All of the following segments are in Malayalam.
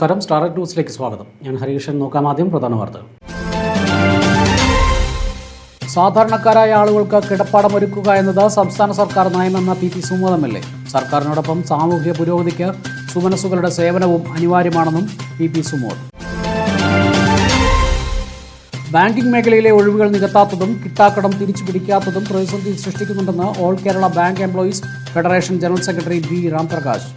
നമസ്കാരം. സ്റ്റാർ ന്യൂസിലേക്ക് സ്വാഗതം. ഞാൻ ഹരീഷൻ നോക്കാം ആദ്യം പ്രധാന വാർത്തകൾ. സാധാരണക്കാരായ ആളുകൾക്ക് കിടപ്പാടം ഒരുക്കുക എന്നത് സംസ്ഥാന സർക്കാർ നയമെന്ന P T Sumod M L A സർക്കാരിനോടൊപ്പം സാമൂഹ്യ പുരോഗതിക്ക് സുമനസുകളുടെ സേവനവും അനിവാര്യമാണെന്നും പി പി സുമോദ്. ബാങ്കിംഗ് മേഖലയിലെ ഒഴിവുകൾ നികത്താത്തതും കിട്ടാക്കടം തിരിച്ചു പിടിക്കാത്തതും പ്രതിസന്ധി സൃഷ്ടിക്കുന്നുണ്ടെന്ന് all Kerala bank employees federation general secretary B Ramprakash.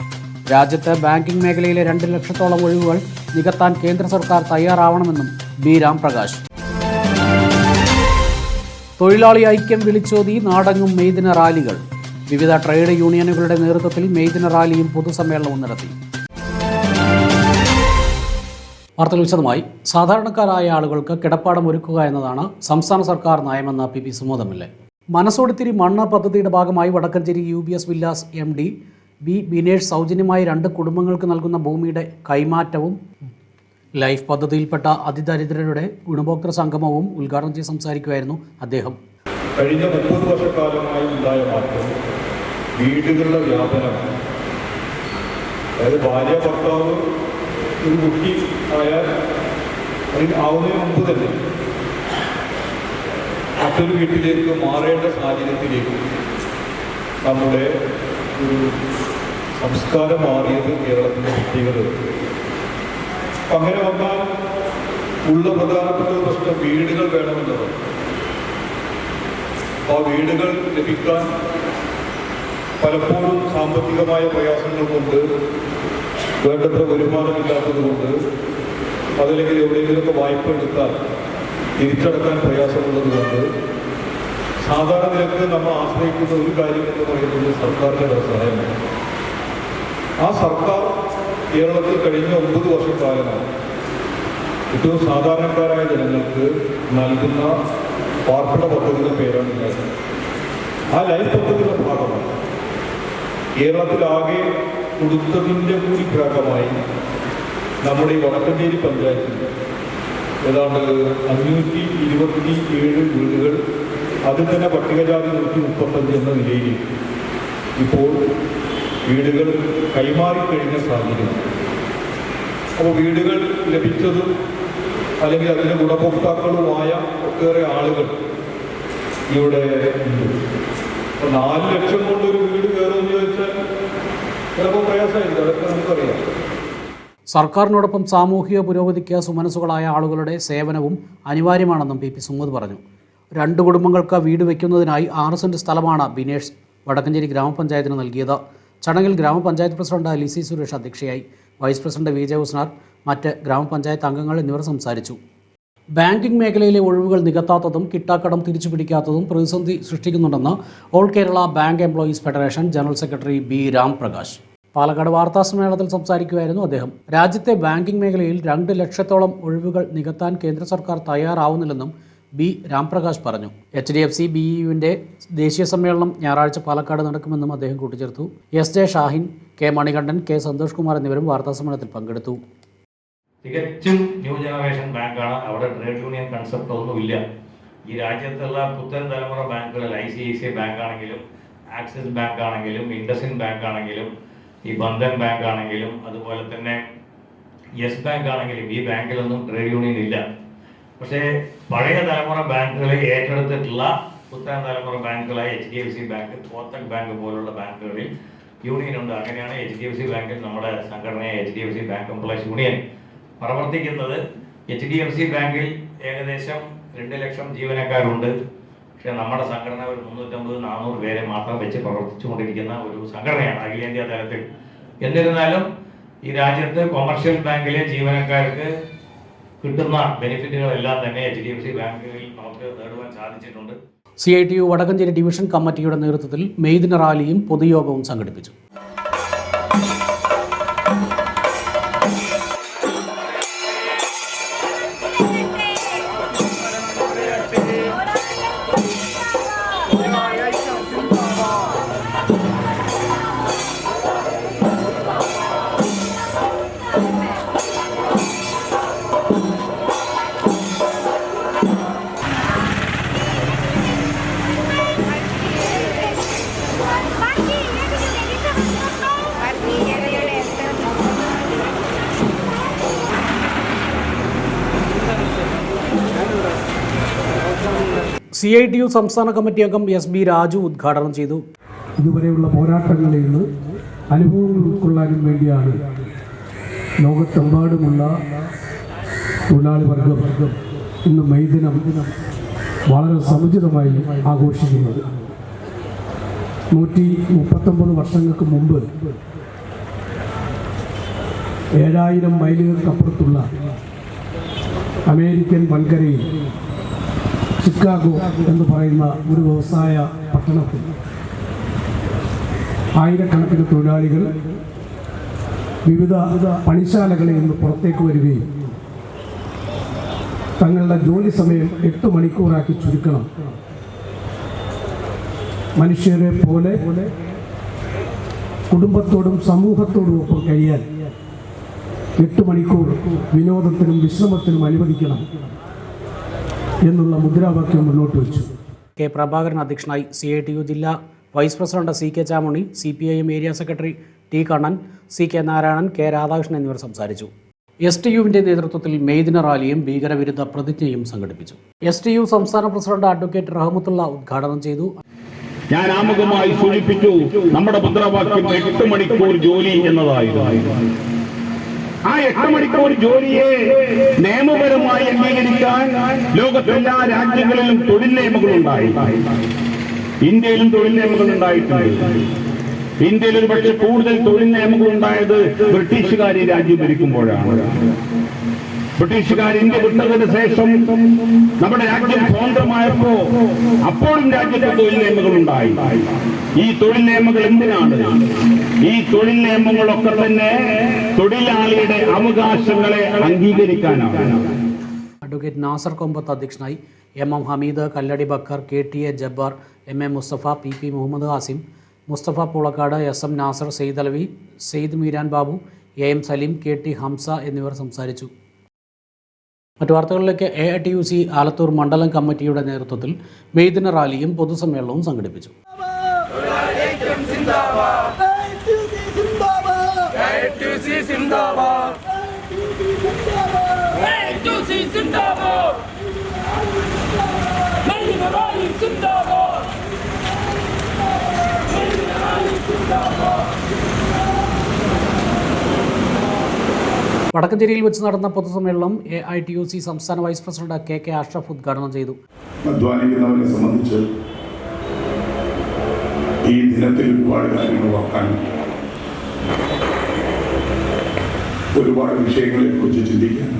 രാജ്യത്ത് ബാങ്കിംഗ് മേഖലയിലെ രണ്ട് ലക്ഷത്തോളം ഒഴിവുകൾ നികത്താൻ കേന്ദ്ര സർക്കാർ തയ്യാറാവണമെന്നും ബി. രാംപ്രകാശ്. തൊഴിലാളി ഐക്യം വിളിച്ചോതി നാടങ്ങും മെയ്ദിന റാലികൾ. വിവിധ ട്രേഡ് യൂണിയനുകളുടെ നേതൃത്വത്തിൽ മെയ്ദിന റാലിയും പൊതുസമ്മേളനവും നടത്തി. വാർത്തകൾ വിശദമായി. സാധാരണക്കാരായ ആളുകൾക്ക് കിടപ്പാടം ഒരുക്കുക എന്നതാണ് സംസ്ഥാന സർക്കാർ നയമെന്ന P. P. Sumod M L A മനസ്സോടിത്തിരി മണ്ണ് പദ്ധതിയുടെ ഭാഗമായി Vadakkanchery U. B. S. Villas M. D. B Binesh സൗജന്യമായി രണ്ട് കുടുംബങ്ങൾക്ക് നൽകുന്ന ഭൂമിയുടെ കൈമാറ്റവും ലൈഫ് പദ്ധതിയിൽപ്പെട്ട അതിദരിദ്രരുടെ ഗുണഭോക്തൃ സംഗമവും ഉദ്ഘാടനം ചെയ്ത് സംസാരിക്കുകയായിരുന്നു അദ്ദേഹം. കഴിഞ്ഞ മുപ്പത് വർഷക്കാലമായി ഉണ്ടായ മാറ്റം വീടുകളുടെ വ്യാപനം അതായത് ഭാര്യ ഭർത്താവ് ഒരു കുട്ടി ആയാൽ അതിന് ആവുന്നതിന് മുമ്പ് തന്നെ മറ്റൊരു വീട്ടിലേക്ക് മാറേണ്ട സാഹചര്യത്തിലേക്ക് നമ്മുടെ ഒരു സംസ്കാരം മാറിയത് കേരളത്തിലെ കുട്ടികൾ അങ്ങനെ വന്നാൽ ഉള്ള പ്രധാനപ്പെട്ട പ്രശ്നം വീടുകൾ വേണമെന്നത് ആ വീടുകൾ ലഭിക്കാൻ പലപ്പോഴും സാമ്പത്തികമായ പ്രയാസങ്ങൾ കൊണ്ട് വേണ്ടത്ര വരുമാനമില്ലാത്തത് കൊണ്ട് അതല്ലെങ്കിൽ എവിടെയെങ്കിലുമൊക്കെ വായ്പ എടുത്താൽ തിരിച്ചടക്കാൻ പ്രയാസമുള്ളത് കൊണ്ട് സാധാരണ നിരക്ക് നമ്മൾ ആശ്രയിക്കുന്ന ഒരു കാര്യം എന്ന് പറയുന്നത് സർക്കാരിന്റെ സഹായമാണ്. ആ സർക്കാർ കേരളത്തിൽ കഴിഞ്ഞ ഒമ്പത് വർഷക്കാലമാണ് ഏറ്റവും സാധാരണക്കാരായ ജനങ്ങൾക്ക് നൽകുന്ന പാർപ്പിട പദ്ധതിയുടെ പേരാണ് ലൈഫ്. ആ ലൈഫ് പദ്ധതിയുടെ ഭാഗമാണ്. കേരളത്തിലാകെ കൊടുത്തതിന്റെ കൂടി ഭാഗമായി നമ്മുടെ ഈ വടക്കഞ്ചേരി പഞ്ചായത്തിൽ ഏതാണ്ട് അഞ്ഞൂറ്റി ഇരുപത്തി ഏഴ് വീടുകൾ അതിൽ തന്നെ പട്ടികജാതി നൂറ്റി മുപ്പത്തഞ്ച് എന്ന നിലയിൽ ഇപ്പോൾ വീടുകൾ കൈമാറിക്കഴിഞ്ഞ സാഹചര്യം. അപ്പോൾ വീടുകൾ ലഭിച്ചതും അല്ലെങ്കിൽ അതിന്റെ ഗുണഭോക്താക്കളുമായ ഒട്ടേറെ ആളുകൾ ഇവിടെ അപ്പോൾ നാല് ലക്ഷം കൊണ്ടൊരു വീട് കയറുമെന്ന് ചോദിച്ചാൽ ചിലപ്പോൾ പ്രയാസമായിരിക്കും. അതൊക്കെ നമുക്കറിയാം. സർക്കാരിനോടൊപ്പം സാമൂഹിക പുരോഗതിക്ക് സുമനസുകളായ ആളുകളുടെ സേവനവും അനിവാര്യമാണെന്നും പി പി സുമോദ് പറഞ്ഞു. രണ്ട് കുടുംബങ്ങൾക്ക് വീട് വയ്ക്കുന്നതിനായി ആറ് സെന്റ് സ്ഥലമാണ് ബിനേഷ് വടക്കഞ്ചേരി ഗ്രാമപഞ്ചായത്തിന് നൽകിയത്. ചടങ്ങിൽ ഗ്രാമപഞ്ചായത്ത് പ്രസിഡന്റ് ലിസി സുരേഷ് അധ്യക്ഷയായി vice president V J Husnar മറ്റ് ഗ്രാമപഞ്ചായത്ത് അംഗങ്ങൾ എന്നിവർ സംസാരിച്ചു. ബാങ്കിംഗ് മേഖലയിലെ ഒഴിവുകൾ നികത്താത്തതും കിട്ടാക്കടം തിരിച്ചു പിടിക്കാത്തതും പ്രതിസന്ധി സൃഷ്ടിക്കുന്നുണ്ടെന്ന് all Kerala bank employees federation general secretary B Ramprakash. Palakkad വാർത്താ സമ്മേളനത്തിൽ സംസാരിക്കുകയായിരുന്നു അദ്ദേഹം. രാജ്യത്തെ ബാങ്കിംഗ് മേഖലയിൽ രണ്ട് ലക്ഷത്തോളം ഒഴിവുകൾ നികത്താൻ കേന്ദ്ര സർക്കാർ തയ്യാറാവുന്നില്ലെന്നും ബി രാംപ്രകാശ് പറഞ്ഞു. H D F C B യുവിന്റെ ദേശീയ സമ്മേളനം ഞായറാഴ്ച പാലക്കാട് നടക്കുമെന്നും അദ്ദേഹം കൂട്ടിച്ചേർത്തു. S J Shahin K Manikandan K Santhosh Kumar എന്നിവരും വാർത്താ സമ്മേളനത്തിൽ പങ്കെടുത്തു. തികച്ചും ന്യൂ ജനറേഷൻ ബാങ്കാണ്. അവിടെ ട്രേഡ് യൂണിയൻ കൺസെപ്റ്റ് ഒന്നുമില്ല ഈ രാജ്യത്തുള്ള പുത്തൻ തലമുറ ബാങ്കുകൾ I C I C bank ആണെങ്കിലും ആക്സിസ് ബാങ്ക് ആണെങ്കിലും ഇൻഡസിൻ ബാങ്ക് ആണെങ്കിലും ഈ ബന്ധൻ ബാങ്ക് ആണെങ്കിലും അതുപോലെ തന്നെ യെസ് ബാങ്ക് ആണെങ്കിലും ഈ ബാങ്കിലൊന്നും ട്രേഡ് യൂണിയൻ ഇല്ല. പക്ഷേ പഴയ തലമുറ ബാങ്കുകളെ ഏറ്റെടുത്തിട്ടുള്ള പുത്തൻ തലമുറ ബാങ്കുകളായ H D F C bank Kotak bank പോലുള്ള ബാങ്കുകളിൽ യൂണിയൻ ഉണ്ട്. അങ്ങനെയാണ് എച്ച് ഡി എഫ് സി ബാങ്കിൽ നമ്മുടെ സംഘടനയായ H D F C bank employees union പ്രവർത്തിക്കുന്നത്. എച്ച് ഡി എഫ് സി ബാങ്കിൽ ഏകദേശം രണ്ട് ലക്ഷം ജീവനക്കാരുണ്ട്. പക്ഷേ നമ്മുടെ സംഘടന ഒരു മുന്നൂറ്റമ്പത് നാനൂറ് പേരെ മാത്രം വെച്ച് പ്രവർത്തിച്ചുകൊണ്ടിരിക്കുന്ന ഒരു സംഘടനയാണ് അഖിലേന്ത്യാ തലത്തിൽ. എന്നിരുന്നാലും ഈ രാജ്യത്ത് കൊമേഴ്ഷ്യൽ ബാങ്കിലെ ജീവനക്കാർക്ക് കിട്ടുന്ന ബെനിഫിറ്റുകളെല്ലാം തന്നെ എച്ച് ഡി എഫ് സി ബാങ്കുകളിൽ നമുക്ക് നേടുവാൻ സാധിച്ചിട്ടുണ്ട്. C I T U Vadakkanchery division കമ്മിറ്റിയുടെ നേതൃത്വത്തിൽ മെയ്ദിന റാലിയും പൊതുയോഗവും സംഘടിപ്പിച്ചു. സി ഐ ടി യു സംസ്ഥാന കമ്മിറ്റി അംഗം എസ് ബി രാജു ഉദ്ഘാടനം ചെയ്തു. ഇതുവരെയുള്ള പോരാട്ടങ്ങളിൽ നിന്ന് അനുഭവങ്ങൾ ഉൾക്കൊള്ളാനും വേണ്ടിയാണ് ലോകത്തെമ്പാടുമുള്ള തൊഴിലാളി വർഗം ഇന്ന് മൈദിനം ദിനം വളരെ സമുചിതമായി ആഘോഷിക്കുന്നത്. നൂറ്റി മുപ്പത്തൊമ്പത് വർഷങ്ങൾക്ക് മുമ്പ് ഏഴായിരം മൈലുകൾക്കപ്പുറത്തുള്ള അമേരിക്കൻ വൻകരയിൽ ചിക്കാഗോ എന്ന് പറയുന്ന ഒരു വ്യവസായ പട്ടണത്തിൽ ആയിരക്കണക്കിന് തൊഴിലാളികൾ വിവിധ പണിശാലകളിൽ നിന്ന് പുറത്തേക്ക് വരികയും തങ്ങളുടെ ജോലി സമയം എട്ട് മണിക്കൂറാക്കി ചുരുക്കണം. മനുഷ്യരെ പോലെ കുടുംബത്തോടും സമൂഹത്തോടും ഒപ്പം കഴിയാൻ എട്ട് മണിക്കൂർ വിനോദത്തിനും വിശ്രമത്തിനും അനുവദിക്കണം. എന്നുള്ള മുദ്രാവാക്യം മുന്നോട്ട് വെച്ചു. കെ പ്രഭാകരൻ അധ്യക്ഷനായി സി ഐ ടി യു ജില്ലാ vice president C K Chamani C P I M area secretary T Kannan C K Narayanan K Radhakrishnan എന്നിവർ സംസാരിച്ചു. എസ് ടി യുവിന്റെ നേതൃത്വത്തിൽ മെയ്ദിന റാലിയും ഭീകരവിരുദ്ധ പ്രതിജ്ഞയും സംഘടിപ്പിച്ചു. എസ് ടി യു സംസ്ഥാന പ്രസിഡന്റ് അഡ്വക്കേറ്റ് റഹമത്തുള്ള ഉദ്ഘാടനം ചെയ്തു. ഞാൻ ആമുഖമായി സൂചിപ്പിച്ചു നമ്മുടെ മുദ്രാവാക്യം എട്ട് മണിക്കൂർ ജോലി എന്നതായിരുന്നു. ആ എട്ട് മണിക്കൂർ ജോലിയെ നിയമപരമായി അംഗീകരിക്കാൻ ലോകത്തെല്ലാ രാജ്യങ്ങളിലും തൊഴിൽ നിയമങ്ങളുണ്ടായി. ഇന്ത്യയിലും തൊഴിൽ നിയമങ്ങൾ ഉണ്ടായിട്ടുണ്ട്. ഇന്ത്യയിൽ ഒരു പക്ഷെ കൂടുതൽ തൊഴിൽ നിയമങ്ങൾ ഉണ്ടായത് ബ്രിട്ടീഷുകാർ ഈ രാജ്യം ഭരിക്കുമ്പോഴാണ്. ബ്രിട്ടീഷുകാർ ഇന്ത്യ വിട്ടതിന് ശേഷം നമ്മുടെ രാജ്യം സ്വതന്ത്രമായപ്പോ അപ്പോഴും രാജ്യത്തെ തൊഴിൽ നിയമങ്ങൾ ഉണ്ടായി ഈ തൊഴിൽ നിയമങ്ങൾ എന്തിനാണ്? ഈ തൊഴിൽ നിയമങ്ങളൊക്കെ തന്നെ തൊഴിലാളിയുടെ അവകാശങ്ങളെ അംഗീകരിക്കാനാണ്. അഡ്വക്കേറ്റ് നാസർ കൊമ്പത്ത് അധ്യക്ഷനായി M M Hameed Kalladi Bakkar K T A Jabbar M A Musthafa P P Muhammad Hasim Musthafa Pulakkad S M Nasar Syed Alavi Syed Meeran Babu A M Saleem K T Hamza എന്നിവർ സംസാരിച്ചു. മറ്റു വാർത്തകളിലേക്ക് A T U C Alathur മണ്ഡലം കമ്മിറ്റിയുടെ നേതൃത്വത്തിൽ മെയ്ദിന റാലിയും പൊതുസമ്മേളനവും സംഘടിപ്പിച്ചു. വടക്കഞ്ചേരിയിൽ വെച്ച് നടന്ന പൊതുസമ്മേളനം A I T U C സംസ്ഥാന vice president K K Ashraf ഉദ്ഘാടനം ചെയ്തു. അധ്വാനിക്കുന്നവരെ സംബന്ധിച്ച് ഈ ദിനത്തിൽ ഒരുപാട് കാര്യങ്ങൾ ഓർക്കാൻ ഒരുപാട് വിഷയങ്ങളെ കുറിച്ച് ചിന്തിക്കാൻ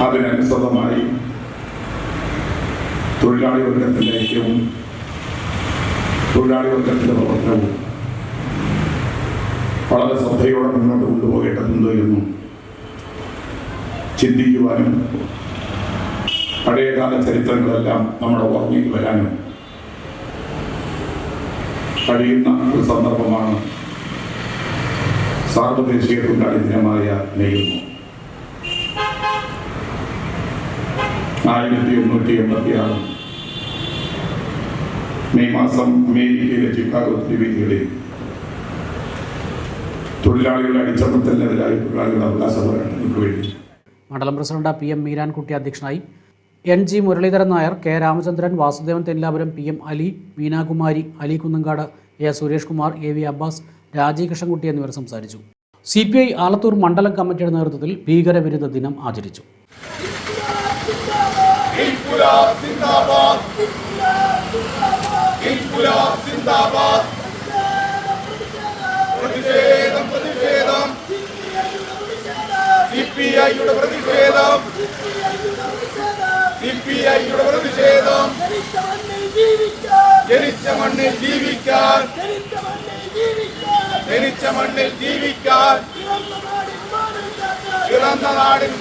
അതിനനുസൃതമായി തൊഴിലാളി വർഗത്തിന്റെ ഐക്യവും തൊഴിലാളി വർഗത്തിന്റെ പ്രവർത്തനവും വളരെ ശ്രദ്ധയോടെ മുന്നോട്ട് കൊണ്ടുപോകേണ്ടതുണ്ട് എന്നും ചിന്തിക്കുവാനും പഴയകാല ചരിത്രങ്ങളെല്ലാം നമ്മുടെ ഓർമ്മയിൽ വരാനും കഴിയുന്ന ഒരു സന്ദർഭമാണ് സാർവദേശീയ തൊഴിലാളി ദിനമായ നെയ്യുന്നു ആയിരത്തി എണ്ണൂറ്റി എൺപത്തി ആറ് മെയ് മാസം അമേരിക്കയിലെ ചിക്കാഗോ ദ്വീപികളിൽ തൊഴിലാളികളുടെ അടിച്ചമർത്തലിനെതിരായ തൊഴിലാളികളുടെ അവകാശ പോരാട്ടങ്ങൾക്ക് വേണ്ടി. മണ്ഡലം പ്രസിഡന്റ് പി എം മീരാൻകുട്ടി അധ്യക്ഷനായി N G Muraleedharan Nair K Ramachandran Vasudevan Thellapuram P M Ali Meenakumari Ali Kunnankad A Suresh Kumar A V Abbas Raji Krishnankutty എന്നിവർ സംസാരിച്ചു. സി പി ഐ ആലത്തൂർ മണ്ഡലം കമ്മിറ്റിയുടെ നേതൃത്വത്തിൽ ഭീകരവിരുദ്ധ ദിനം ആചരിച്ചു. പി ഐയുടെ പ്രതിഷേധം ജനിച്ച മണ്ണിൽ ജീവിക്കാൻ ജനിച്ച മണ്ണിൽ ജീവിക്കാൻ. പിറന്ന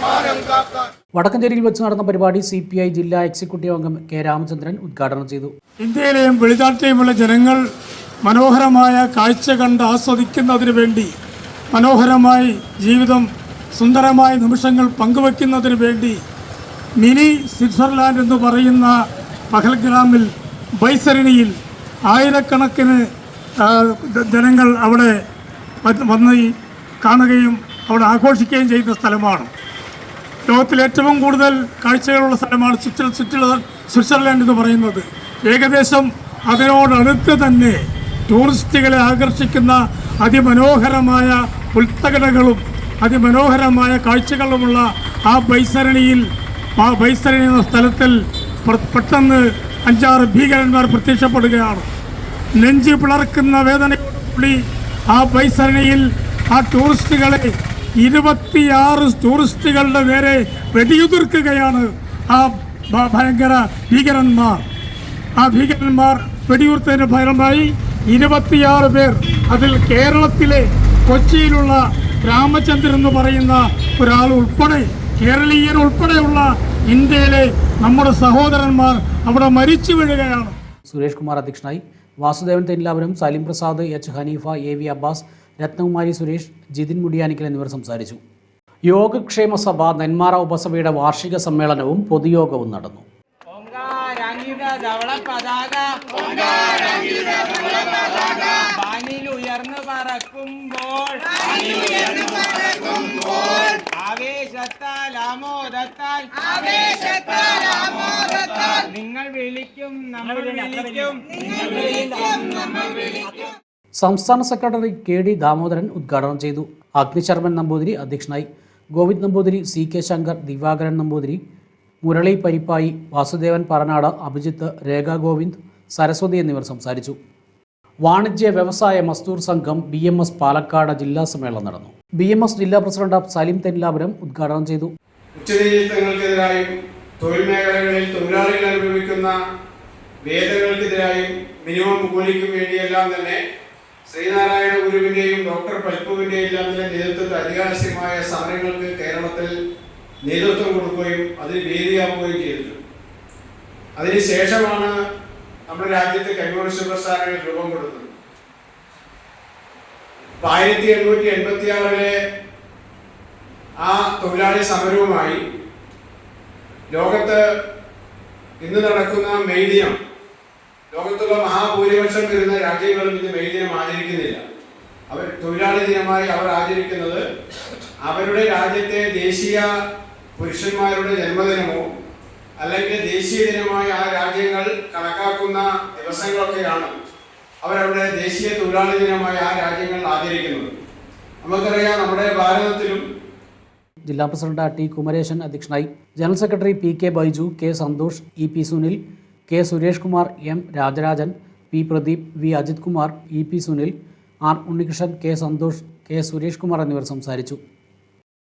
മാനം കാക്കാൻ വടക്കഞ്ചേരിയിൽ വെച്ച് നടന്ന പരിപാടി സി പി ഐ ജില്ലാ എക്സിക്യൂട്ടീവ് അംഗം കെ രാമചന്ദ്രൻ ഉദ്ഘാടനം ചെയ്തു. ഇന്ത്യയിലെയും വെളിനാട്ടിലെയുമുള്ള ജനങ്ങൾ മനോഹരമായ കാഴ്ച കണ്ട് ആസ്വദിക്കുന്നതിന് വേണ്ടി മനോഹരമായി ജീവിതം സുന്ദരമായ നിമിഷങ്ങൾ പങ്കുവെക്കുന്നതിന് വേണ്ടി മിനി സ്വിറ്റ്സർലാൻഡ് എന്ന് പറയുന്ന പഹൽഗ്രാമിൽ ബൈസരണിയിൽ ആയിരക്കണക്കിന് ജനങ്ങൾ അവിടെ വന്ന് കാണുകയും അവിടെ ആഘോഷിക്കുകയും ചെയ്യുന്ന സ്ഥലമാണ്. ലോകത്തിൽ ഏറ്റവും കൂടുതൽ കാഴ്ചകളുള്ള സ്ഥലമാണ് സ്വിറ്റ്സർ സ്വിറ്റ്സർ സ്വിറ്റ്സർലാൻഡ് എന്ന് പറയുന്നത്. ഏകദേശം അതിനോടടുത്ത് തന്നെ ടൂറിസ്റ്റുകളെ ആകർഷിക്കുന്ന അതിമനോഹരമായ പുൽത്തകടകളും അതിമനോഹരമായ കാഴ്ചകളുമുള്ള ആ ബൈസരണിയിൽ ആ ബൈസരണി എന്ന സ്ഥലത്തിൽ പെട്ടെന്ന് അഞ്ചാറ് ഭീകരന്മാർ പ്രത്യക്ഷപ്പെടുകയാണ്. നെഞ്ച് പിളർക്കുന്ന വേദനയോടുകൂടി ആ ബൈസരണിയിൽ ആ ടൂറിസ്റ്റുകളെ ഇരുപത്തിയാറ് ടൂറിസ്റ്റുകളുടെ നേരെ വെടിയുതിർക്കുകയാണ് ആ ഭയങ്കര ഭീകരന്മാർ. ആ ഭീകരന്മാർ വെടിയുർത്തതിന് ഫലമായി ഇരുപത്തിയാറ് പേർ അതിൽ കേരളത്തിലെ കൊച്ചിയിലുള്ള രാമചന്ദ്രൻ എന്ന് പറയുന്ന ഒരാൾ ഉൾപ്പെടെ കേരളീയൻ ഉൾപ്പെടെയുള്ള ഇന്ത്യയിലെ നമ്മുടെ സഹോദരന്മാർ അവിടെ മരിച്ചു വീഴുകയാണ്. സുരേഷ് കുമാർ അധ്യക്ഷനായി Vasudevan Thennilapuram Salim Prasad H. Haneefa A. V. Abbas Rathnakumari Suresh Jithin Mudiyanikkal എന്നിവർ സംസാരിച്ചു. യോഗക്ഷേമ സഭ നെന്മാറ ഉപസഭയുടെ വാർഷിക സമ്മേളനവും പൊതുയോഗവും നടന്നു. വാനിൽ ആവേശത്താൽ ആമോദത്താൽ. നിങ്ങൾ വിളിക്കും നമ്മൾ വിളിക്കും. സംസ്ഥാന സെക്രട്ടറി കെ ഡി ദാമോദരൻ ഉദ്ഘാടനം ചെയ്തു. അഗ്നിശർമ്മൻ നമ്പൂതിരി അധ്യക്ഷനായി. ഗോവിന്ദ് നമ്പൂതിരി സി കെ ശങ്കർ ദിവാകരൻ നമ്പൂതിരി മുരളി പരിപ്പായി വാസുദേവൻ പറനാട് അഭിജിത്ത് രേഖാ ഗോവിന്ദ് സരസ്വതി എന്നിവർ സംസാരിച്ചു. വാണിജ്യ വ്യവസായ മസ്തൂർ സംഘം ബി എം എസ് പാലക്കാട് ജില്ലാ സമ്മേളനം നടന്നു. ബി എം എസ് ജില്ലാ പ്രസിഡന്റ് സലീം തെന്നിലാപുരം ഉദ്ഘാടനം ചെയ്തു. തൊഴിൽ മേഖലകളിൽ തൊഴിലാളികൾ അനുഭവിക്കുന്ന വേദനകൾക്കെതിരായും മിനിമം കൂലിക്കും വേണ്ടിയെല്ലാം തന്നെ ശ്രീനാരായണ ഗുരുവിന്റെയും ഡോക്ടർ പൽപ്പുവിന്റെയും എല്ലാം തന്നെ നേതൃത്വത്തിൽ അതികാശമായ സമരങ്ങൾക്ക് കേരളത്തിൽ നേതൃത്വം കൊടുക്കുകയും അതിന് വേദിയാവുകയും ചെയ്തിട്ടുണ്ട്. അതിനുശേഷമാണ് നമ്മുടെ രാജ്യത്തെ കമ്മ്യൂണിസ്റ്റ് പ്രസ്ഥാനങ്ങൾ രൂപം കൊടുത്തത് ആയിരത്തി എണ്ണൂറ്റി എൺപത്തി ആറിലെ ആ തൊഴിലാളി സമരവുമായി ലോകത്ത് ഇന്ന് നടക്കുന്ന മെയ് ലോകത്തുള്ള മഹാഭൂരിപക്ഷം വരുന്ന രാജ്യങ്ങളും ഇന്ന് മെയ് ആചരിക്കുന്നില്ല. അവർ തൊഴിലാളി ദിനമായി അവർ ആചരിക്കുന്നത് അവരുടെ രാജ്യത്തെ ദേശീയ പുരുഷന്മാരുടെ ജന്മദിനമോ അല്ലെങ്കിൽ ദേശീയ ദിനമായി ആ രാജ്യങ്ങൾ കണക്കാക്കുന്ന ദിവസങ്ങളൊക്കെയാണ് അവരവിടെ ദേശീയ തൊഴിലാളി ദിനമായി ആ രാജ്യങ്ങൾ ആചരിക്കുന്നത്. നമുക്കറിയാം നമ്മുടെ ഭാരതത്തിലും ജില്ലാ പ്രസിഡന്റ് ടി കുമരേശൻ അധ്യക്ഷനായി. General secretary P K Baiju K Santhosh E P Sunil K Suresh Kumar M Rajarajan P Pradeep V Ajith Kumar E P Sunil R Unnikrishnan K Santhosh K Suresh Kumar എന്നിവർ സംസാരിച്ചു.